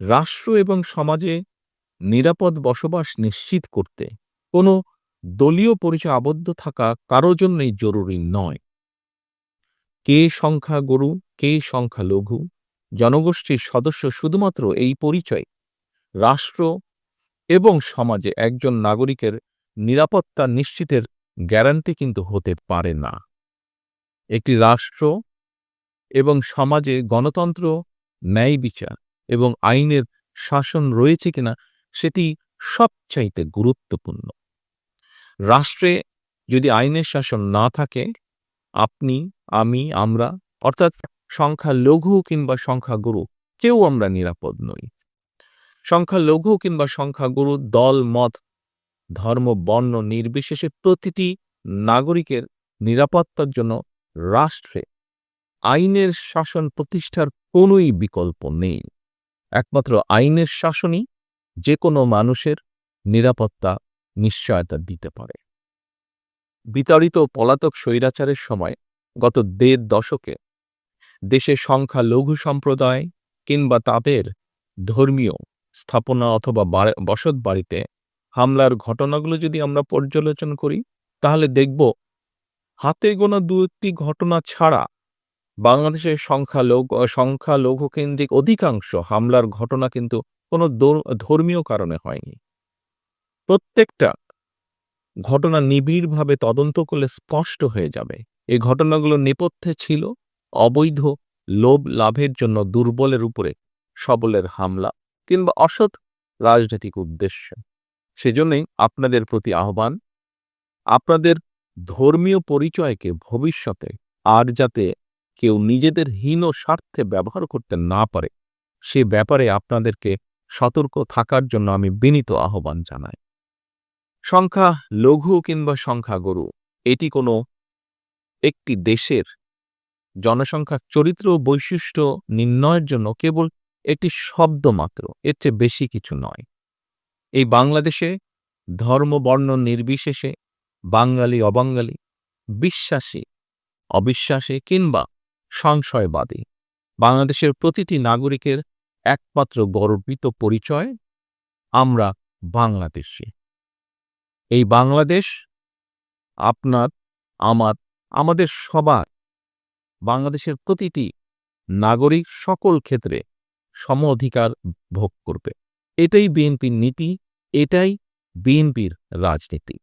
রাষ্ট্র এবং সমাজে নিরাপদ বসবাস নিশ্চিত করতে কোনো দলীয় পরিচয় আবদ্ধ থাকা কারও জন্যই জরুরি নয়। কে সংখ্যা গরু, কে সংখ্যালঘু জনগোষ্ঠীর সদস্য শুধুমাত্র এই পরিচয়। রাষ্ট্র এবং সমাজে একজন নাগরিকের নিরাপত্তা নিশ্চিতের গ্যারান্টি কিন্তু হতে পারে না। একটি রাষ্ট্র এবং সমাজে গণতন্ত্র, ন্যায় বিচার এবং আইনের শাসন রয়েছে কিনা সেটি সবচাইতে গুরুত্বপূর্ণ। রাষ্ট্রে যদি আইনের শাসন না থাকে, আপনি, আমি, আমরা, অর্থাৎ সংখ্যালঘু কিংবা সংখ্যাগুরু কেউ আমরা নিরাপদ নই। সংখ্যালঘু কিংবা সংখ্যাগুরু দল, মত, ধর্ম, বর্ণ নির্বিশেষে প্রতিটি নাগরিকের নিরাপত্তার জন্য রাষ্ট্রে আইনের শাসন প্রতিষ্ঠার কোনোই বিকল্প নেই। একমাত্র আইনের শাসনই যে কোনো মানুষের নিরাপত্তা, নিশ্চয়তা দিতে পারে। বিতাড়িত পলাতক স্বৈরাচারের সময় গত দেড় দশকে দেশে সংখ্যালঘু সম্প্রদায় কিংবা তাদের ধর্মীয় স্থাপনা অথবা বসত বাড়িতে হামলার ঘটনাগুলো যদি আমরা পর্যালোচনা করি, তাহলে দেখব হাতে গোনা দু একটি ঘটনা ছাড়া বাংলাদেশের সংখ্যালঘু সংখ্যালঘু কেন্দ্রিক অধিকাংশ হামলার ঘটনা কিন্তু কোনো ধর্মীয় কারণে হয়নি। প্রত্যেকটা ঘটনা নিবিড়ভাবে তদন্ত করলে স্পষ্ট হয়ে যাবে। এই ঘটনাগুলো নেপথ্যে ছিল, অবৈধ লোভ লাভের জন্য দুর্বলের উপরে সবলের হামলা কিংবা অসৎ রাজনৈতিক উদ্দেশ্য। সেজন্যই আপনাদের প্রতি আহ্বান, আপনাদের ধর্মীয় পরিচয়কে ভবিষ্যতে আর যাতে কেউ নিজেদের হীন স্বার্থে ব্যবহার করতে না পারে, সে ব্যাপারে আপনাদেরকে সতর্ক থাকার জন্য আমি বিনীত আহ্বান জানাই। সংখ্যা লঘু কিংবা সংখ্যা সংখ্যাগরু এটি কোনো একটি দেশের জনসংখ্যার চরিত্র বৈশিষ্ট্য নির্ণয়ের জন্য কেবল একটি শব্দ মাত্র, এর চেয়ে বেশি কিছু নয়। এই বাংলাদেশে ধর্ম, বর্ণ নির্বিশেষে বাঙালি অবাঙ্গালি বিশ্বাসী, অবিশ্বাসী কিংবা সংশয়বাদী। বাংলাদেশের প্রতিটি নাগরিকের একমাত্র গর্বিত পরিচয়, আমরা বাংলাদেশি। এই বাংলাদেশ আপনার, আমার, আমাদের সবার। বাংলাদেশের প্রতিটি নাগরিক সকল ক্ষেত্রে সম অধিকার ভোগ করবে। এটাই বিএনপির নীতি, এটাই বিএনপির রাজনীতি।